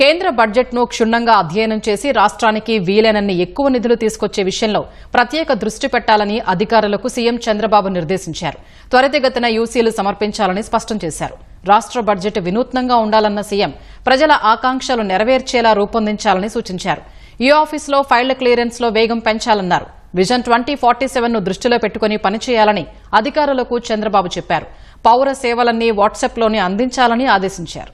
కేంద్ర బడ్జెట్ను క్షుణ్ణంగా అధ్యయనం చేసి రాష్ట్రానికి వీలైనన్ని ఎక్కువ నిధులు తీసుకొచ్చే విషయంలో ప్రత్యేక దృష్టి పెట్టాలని అధికారులకు సీఎం చంద్రబాబు నిర్దేశించారు. త్వరితగతిన యూసీలు సమర్పించాలని స్పష్టం చేశారు. రాష్ట్ర బడ్జెట్ వినూత్నంగా ఉండాలన్న సీఎం ప్రజల ఆకాంక్షలు నెరవేర్చేలా రూపొందించాలని సూచించారు. ఈ ఆఫీసులో ఫైళ్ళ క్లియరెన్స్లో వేగం పెంచాలన్నారు. విజన్ ట్వంటీ ఫార్టీ సెవెన్ను దృష్టిలో పెట్టుకుని పనిచేయాలని అధికారులకు చంద్రబాబు చెప్పారు. పౌర సేవలన్నీ వాట్సాప్లోనే అందించాలని ఆదేశించారు.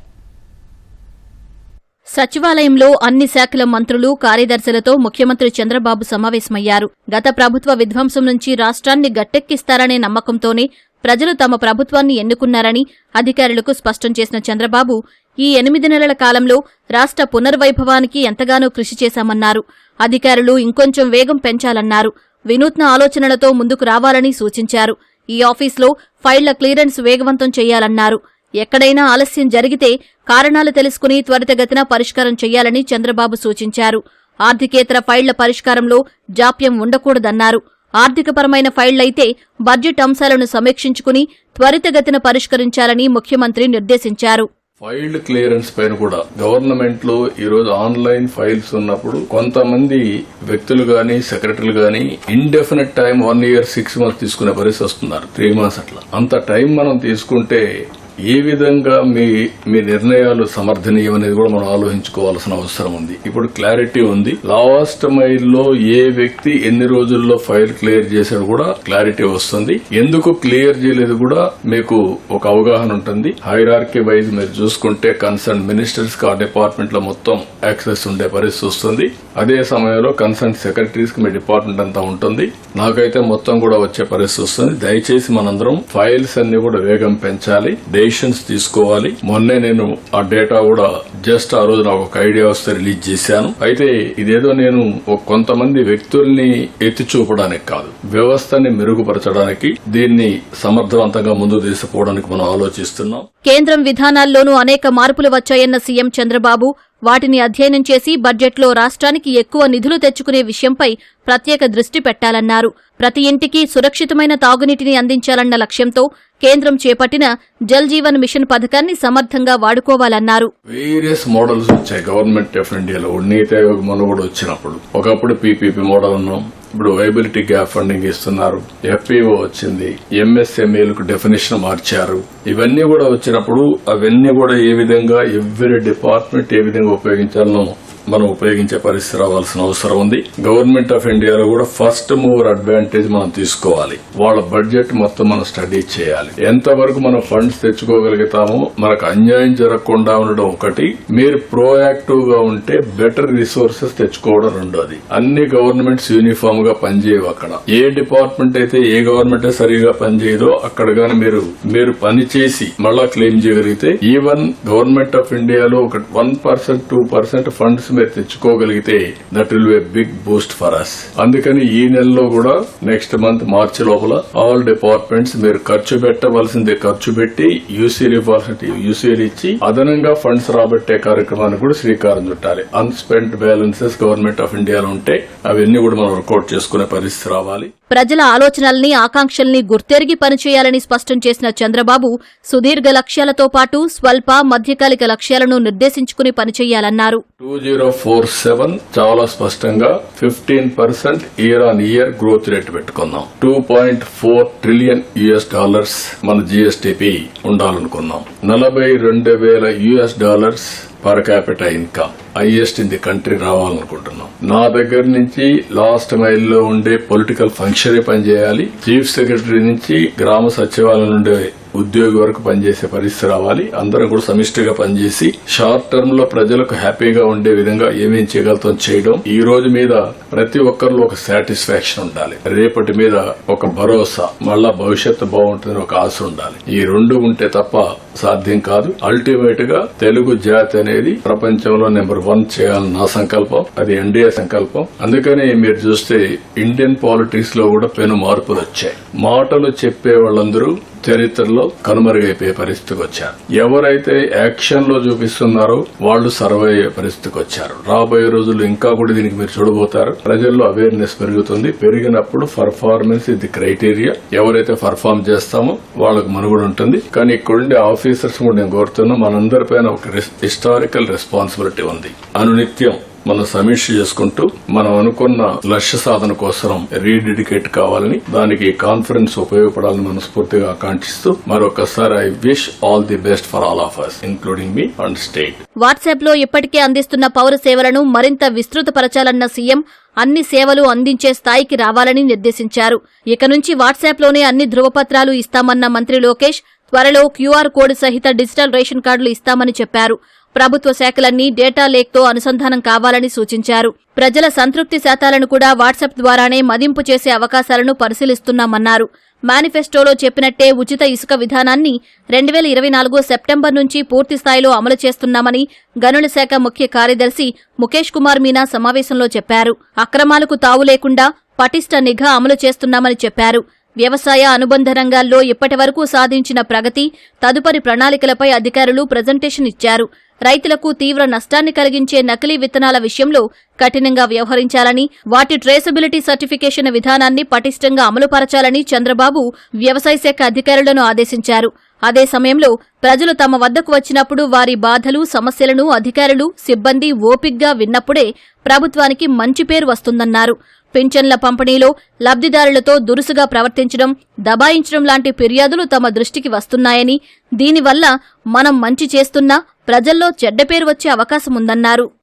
సచివాలయంలో అన్ని శాఖల మంత్రులు కార్యదర్శులతో ముఖ్యమంత్రి చంద్రబాబు సమావేశమయ్యారు. గత ప్రభుత్వ విధ్వంసం నుంచి రాష్ట్రాన్ని గట్టెక్కిస్తారనే నమ్మకంతోనే ప్రజలు తమ ప్రభుత్వాన్ని ఎన్నుకున్నారని అధికారులకు స్పష్టం చేసిన చంద్రబాబు ఈ ఎనిమిది నెలల కాలంలో రాష్ట్ర పునర్వైభవానికి ఎంతగానో కృషి చేశామన్నారు. అధికారులు ఇంకొంచెం వేగం పెంచాలన్నారు. వినూత్న ఆలోచనలతో ముందుకు రావాలని సూచించారు. ఈ ఆఫీస్లో ఫైళ్ళ క్లియరెన్స్ వేగవంతం చేయాలన్నారు. ఎక్కడైనా ఆలస్యం జరిగితే కారణాలు తెలుసుకుని త్వరితగతిన పరిష్కారం చేయాలని చంద్రబాబు సూచించారు. ఆర్థికేతర ఫైళ్ళ పరిష్కారంలో జాప్యం ఉండకూడదన్నారు. ఆర్థికపరమైన ఫైళ్ళైతే బడ్జెట్ అంశాలను సమీక్షించుకుని త్వరితగతిన పరిష్కరించాలని ముఖ్యమంత్రి నిర్దేశించారు. ఫైల్డ్ క్లియరెన్స్ పైన కూడా గవర్నమెంట్లో ఈ రోజు ఆన్లైన్ ఫైల్స్ ఉన్నప్పుడు కొంతమంది వ్యక్తులు గాని సెక్రటరీలు గాని indefinite time one year six months తీసుకునే పరిస్థితి వస్తున్నారు. త్రీ మంత్స్ అట్లా. అంత టైం మనం తీసుకుంటే ఏ విధంగా మీ మీ నిర్ణయాలు సమర్థనీయం అనేది కూడా మనం ఆలోచించుకోవాల్సిన అవసరం ఉంది. ఇప్పుడు క్లారిటీ ఉంది. లాస్ట్ మైల్లో ఏ వ్యక్తి ఎన్ని రోజుల్లో ఫైల్ క్లియర్ చేశాడు కూడా క్లారిటీ వస్తుంది. ఎందుకు క్లియర్ చేయలేదు కూడా మీకు ఒక అవగాహన ఉంటుంది. హైరార్కీ వైజ్ మీరు చూసుకుంటే కన్సర్న్ మినిస్టర్స్కి ఆ డిపార్ట్మెంట్లో మొత్తం యాక్సెస్ ఉండే పరిస్థితి వస్తుంది. అదే సమయంలో కన్సర్న్ సెక్రటరీస్కి మీ డిపార్ట్మెంట్ అంతా ఉంటుంది. నాకైతే మొత్తం కూడా వచ్చే పరిస్థితి వస్తుంది. దయచేసి మనందరం ఫైల్స్ అన్ని కూడా వేగం పెంచాలి. డెసిషన్స్ తీసుకోవాలి. మొన్నే నేను ఆ డేటా కూడా జస్ట్ ఆ రోజు నాకు ఒక ఐడియా వస్తే రిలీజ్ చేశాను. అయితే ఇదేదో నేను కొంతమంది వ్యక్తుల్ని ఎత్తి చూపడానికి కాదు వ్యవస్థని మెరుగుపరచడానికి దీన్ని సమర్థవంతంగా ముందు తీసుకుపోవడానికి మనం ఆలోచిస్తున్నాం. కేంద్రం విధానాల్లోనూ అనేక మార్పులు వచ్చాయన్న సీఎం చంద్రబాబు వాటిని అధ్యయనం చేసి బడ్జెట్లో రాష్ట్రానికి ఎక్కువ నిధులు తెచ్చుకునే విషయంపై ప్రత్యేక దృష్టి పెట్టాలన్నారు. ప్రతి ఇంటికి సురక్షితమైన తాగునీటిని అందించాలన్న లక్ష్యంతో కేంద్రం చేపట్టిన జల్ జీవన్ మిషన్ పథకాన్ని సమర్థంగా వాడుకోవాలన్నారు. వేరియస్ మోడల్స్ వచ్చాయి. గవర్నమెంట్ ఆఫ్ ఇండియాలో నీతి ఆయోగ్ కూడా వచ్చినప్పుడు. ఒకప్పుడు పీపీపీ మోడల్ ఉన్నాం ఇప్పుడు వైబిలిటీ గ్యాప్ ఫండింగ్ ఇస్తున్నారు. ఎఫ్పిఓ వచ్చింది. ఎంఎస్ఎంఏలకు డెఫినేషన్ మార్చారు. ఇవన్నీ కూడా వచ్చినప్పుడు అవన్నీ కూడా ఏ విధంగా ఎవ్రీ డిపార్ట్మెంట్ ఏ విధంగా ఉపయోగించాలనో మనం ఉపయోగించే పరిస్థితి రావాల్సిన అవసరం ఉంది. గవర్నమెంట్ ఆఫ్ ఇండియాలో కూడా ఫస్ట్ మూవర్ అడ్వాంటేజ్ మనం తీసుకోవాలి. వాళ్ళ బడ్జెట్ మొత్తం మనం స్టడీ చేయాలి. ఎంతవరకు మనం ఫండ్స్ తెచ్చుకోగలుగుతామో మనకు అన్యాయం జరగకుండా ఉండడం ఒకటి. మీరు ప్రోయాక్టివ్గా ఉంటే బెటర్ రిసోర్సెస్ తెచ్చుకోవడం రెండోది. అన్ని గవర్నమెంట్స్ యూనిఫామ్గా పనిచేయవు అక్కడ. ఏ డిపార్ట్మెంట్ అయితే ఏ గవర్నమెంట్ సరిగా పనిచేయదో అక్కడ గాని మీరు మీరు పని చేసి మళ్ళా క్లెయిమ్ చేయగలిగితే ఈవెన్ గవర్నమెంట్ ఆఫ్ ఇండియాలో ఒక one percent two percent funds మీరు తెచ్చుకోగలిగితే that will be big boost for us అందుకని ఈ నెలలో కూడా నెక్స్ట్ మంత్ మార్చి లోపల ఆల్ డిపార్ట్మెంట్స్ మీరు ఖర్చు పెట్టవలసింది ఖర్చు పెట్టి యూసీలు ఇవ్వాల్సింది యూసీలు ఇచ్చి అదనంగా ఫండ్స్ రాబట్టే కార్యక్రమాన్ని కూడా శ్రీకారం చుట్టాలి. అన్స్పెంట్ బ్యాలెన్సెస్ గవర్నమెంట్ ఆఫ్ ఇండియాలో ఉంటే అవన్నీ కూడా మనం వర్కౌట్ చేసుకునే పరిస్థితి రావాలి. ప్రజల ఆలోచనల్ని ఆకాంక్షల్ని గుర్తెరిగి పనిచేయాలని స్పష్టం చేసిన చంద్రబాబు సుదీర్ఘ లక్ష్యాలతో పాటు స్వల్ప మధ్యకాలిక లక్ష్యాలను నిర్దేశించుకుని పనిచేయాలన్నారు. టూ జీరో ఫోర్ సెవెన్ చాలా స్పష్టంగా fifteen percent year on year growth rate పెట్టుకున్నాం two point four trillion US dollars మన జిఎస్టిపి ఉండాలనుకున్నాం. నలభై రెండు వేల US dollars per capital income highest in the country రావాలనుకుంటున్నాం. నా దగ్గర నుంచి లాస్ట్ మైల్లో ఉండే పొలిటికల్ ఫంక్షన్ పనిచేయాలి చీఫ్ సెక్రటరీ నుంచి గ్రామ సచివాలయం నుండి ఉద్యోగి వరకు పనిచేసే పరిస్థితి రావాలి. అందరం కూడా సమిష్టిగా పనిచేసి షార్ట్ టర్మ్లో ప్రజలకు హ్యాపీగా ఉండే విధంగా ఏమేం చేయగలుగుతాం చేయడం. ఈ రోజు మీద ప్రతి ఒక్కరిలో ఒక సాటిస్ఫాక్షన్ ఉండాలి. రేపటి మీద ఒక భరోసా మళ్ళా భవిష్యత్తు బాగుంటుందని ఒక ఆశ ఉండాలి. ఈ రెండు ఉంటే తప్ప సాధ్యం కాదు. అల్టిమేట్గా తెలుగు జాతి అనేది ప్రపంచంలో నెంబర్ వన్ చేయాలని నా సంకల్పం. అది ఎన్డీఏ సంకల్పం. అందుకనే మీరు చూస్తే ఇండియన్ పాలిటిక్స్లో కూడా పెను మార్పులు వచ్చాయి. మాటలు చెప్పే వాళ్ళందరూ చరిత్రలో కనుమరుగైపోయే పరిస్థితికి వచ్చారు. ఎవరైతే యాక్షన్లో చూపిస్తున్నారో వాళ్ళు సర్వ్ అయ్యే పరిస్థితికి వచ్చారు. రాబోయే రోజుల్లో ఇంకా కూడా దీనికి మీరు చూడబోతారు. ప్రజల్లో అవేర్నెస్ పెరుగుతుంది. పెరిగినప్పుడు పర్ఫార్మెన్స్ ఇది క్రైటీరియా ఎవరైతే పర్ఫార్మ్ చేస్తామో వాళ్ళకు మనుగడ ఉంటుంది. కానీ ఇక్కడుండే ఆఫీసర్స్ కూడా నేను కోరుతున్నా మనందరిపైన ఒక హిస్టారికల్ రెస్పాన్సిబిలిటీ ఉంది. అనునిత్యం మనం సమీక్ష చేసుకుంటూ మనం అనుకున్న లక్ష్య సాధన కోసం రీడెడికేట్ కావాలని దానికి కాన్ఫరెన్స్ ఉపయోగపడాలని మనస్ఫూర్తిగా ఆకాంక్షిస్తూ మరొకసారి I wish all the best for all of us including me and state వాట్సాప్లో ఇప్పటికే అందిస్తున్న పౌర సేవలను మరింత విస్తృతపరచాలన్న సీఎం అన్ని సేవలు అందించే స్థాయికి రావాలని నిర్దేశించారు. ఇక నుంచి వాట్సాప్లోనే అన్ని ధృవపత్రాలు ఇస్తామన్న మంత్రి లోకేష్ త్వరలో క్యూఆర్ కోడ్ సహిత డిజిటల్ రేషన్ కార్డులు ఇస్తామని చెప్పారు. ప్రభుత్వ శాఖలన్నీ డేటా లేక్తో అనుసంధానం కావాలని సూచించారు. ప్రజల సంతృప్తి శాతాలను కూడా వాట్సాప్ ద్వారానే మదింపు చేసే అవకాశాలను పరిశీలిస్తున్నామన్నారు. మేనిఫెస్టోలో చెప్పినట్టే ఉచిత ఇసుక విధానాన్ని రెండు వేల ఇరవై నాలుగు సెప్టెంబర్ నుంచి పూర్తి స్థాయిలో అమలు చేస్తున్నామని గనుల శాఖ ముఖ్య కార్యదర్శి ముఖేష్ కుమార్ మీనా సమావేశంలో చెప్పారు. అక్రమాలకు తావు లేకుండా పటిష్ట నిఘా అమలు చేస్తున్నామని చెప్పారు. వ్యవసాయ అనుబంధ రంగాల్లో ఇప్పటివరకు సాధించిన ప్రగతి తదుపరి ప్రణాళికలపై అధికారులు ప్రజెంటేషన్ ఇచ్చారు. రైతులకు తీవ్ర నష్టాన్ని కలిగించే నకిలీ విత్తనాల విషయంలో కఠినంగా వ్యవహరించాలని వాటి ట్రేసబిలిటీ సర్టిఫికేషన్ విధానాన్ని పటిష్టంగా అమలుపరచాలని చంద్రబాబు వ్యవసాయ శాఖ అధికారులను ఆదేశించారు. అదే సమయంలో ప్రజలు తమ వద్దకు వచ్చినప్పుడు వారి బాధలు సమస్యలను అధికారులు సిబ్బంది ఓపిగ్గా విన్నప్పుడే ప్రభుత్వానికి మంచి పేరు వస్తుందన్నారు. పింఛన్ల పంపిణీలో లబ్దిదారులతో దురుసుగా ప్రవర్తించడం దబాయించడం లాంటి ఫిర్యాదులు తమ దృష్టికి వస్తున్నాయని దీనివల్ల మనం మంచి చేస్తున్నా ప్రజల్లో చెడ్డ పేరు వచ్చే అవకాశముందన్నారు.